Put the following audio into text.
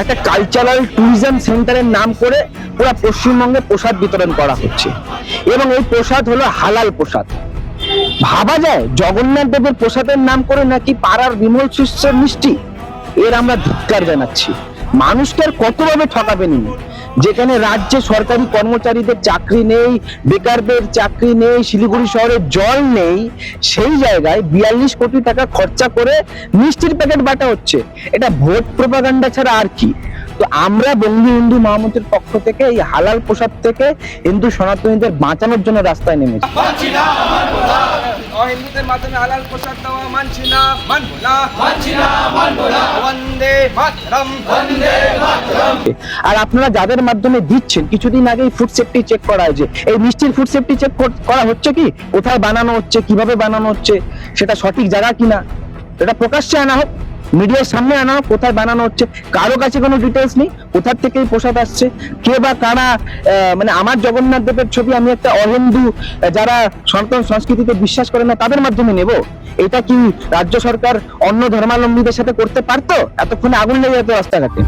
একটা cultural tourism সেন্টারের নাম করে পুরো পশ্চিমবঙ্গে প্রসাদ বিতরণ করা হচ্ছে। এবং এই প্রসাদ হলো হালাল প্রসাদ। ভাবা যায়, জগন্নাথ দেবের প্রসাদের নাম করে নাকি পাড়ার বিমল শিষ্যের মিষ্টি? এর আমরা ধিক্কার জানাচ্ছি। মানুষকে আর কতভাবে ঠকাবেন? যেখানে রাজ্যে সরকারি কর্মচারীদের চাকরি নেই, বেকারদের চাকরি নেই, শিলিগুড়ি শহরে জল নেই, সেই জায়গায় বিয়াল্লিশ কোটি টাকা খরচা করে মিষ্টির প্যাকেট বাটা হচ্ছে। এটা ভোট প্রপাগান্ডা ছাড়া আর কি? তো আমরা বঙ্গি হিন্দু মাহমুদের পক্ষ থেকে এই হালাল প্রসাদ থেকে হিন্দু সনাতনীদের বাঁচানোর জন্য রাস্তায় নেমেছি। অহিন্দুদের মাধ্যমে হালাল প্রসাদ দেওয়া মানছি না মানবো না। মানছি না মানবো না। বন্দে মাতরম। বন্দে মাতরম। আর আপনারা যাদের মাধ্যমে দিচ্ছেন কিছুদিন আগেই ফুড সেফটি চেক করা হয়েছে। এই মিষ্টির ফুড সেফটি চেক করা হচ্ছে কি? কোথায় বানানো হচ্ছে কীভাবে বানানো হচ্ছে সেটা সঠিক জায়গা কিনা এটা প্রকাশ্যে আনা হোক। মিডিয়ার সামনে আনা, কোথায় বানানো হচ্ছে, কারও কাছে কোনো ডিটেলস নেই, কোথার থেকে এই পোশাক আসছে, কে বা কারা মানে আমার জগন্নাথ দেবের ছবি আমি একটা অহিন্দু যারা সনাতন সংস্কৃতিতে বিশ্বাস করে না, তাদের মাধ্যমে নেব? এটা কি রাজ্য সরকার অন্য ধর্মাবলম্বীদের সাথে করতে পারতো? এতক্ষণে আগুন লেগে যেত রাস্তাঘাটে।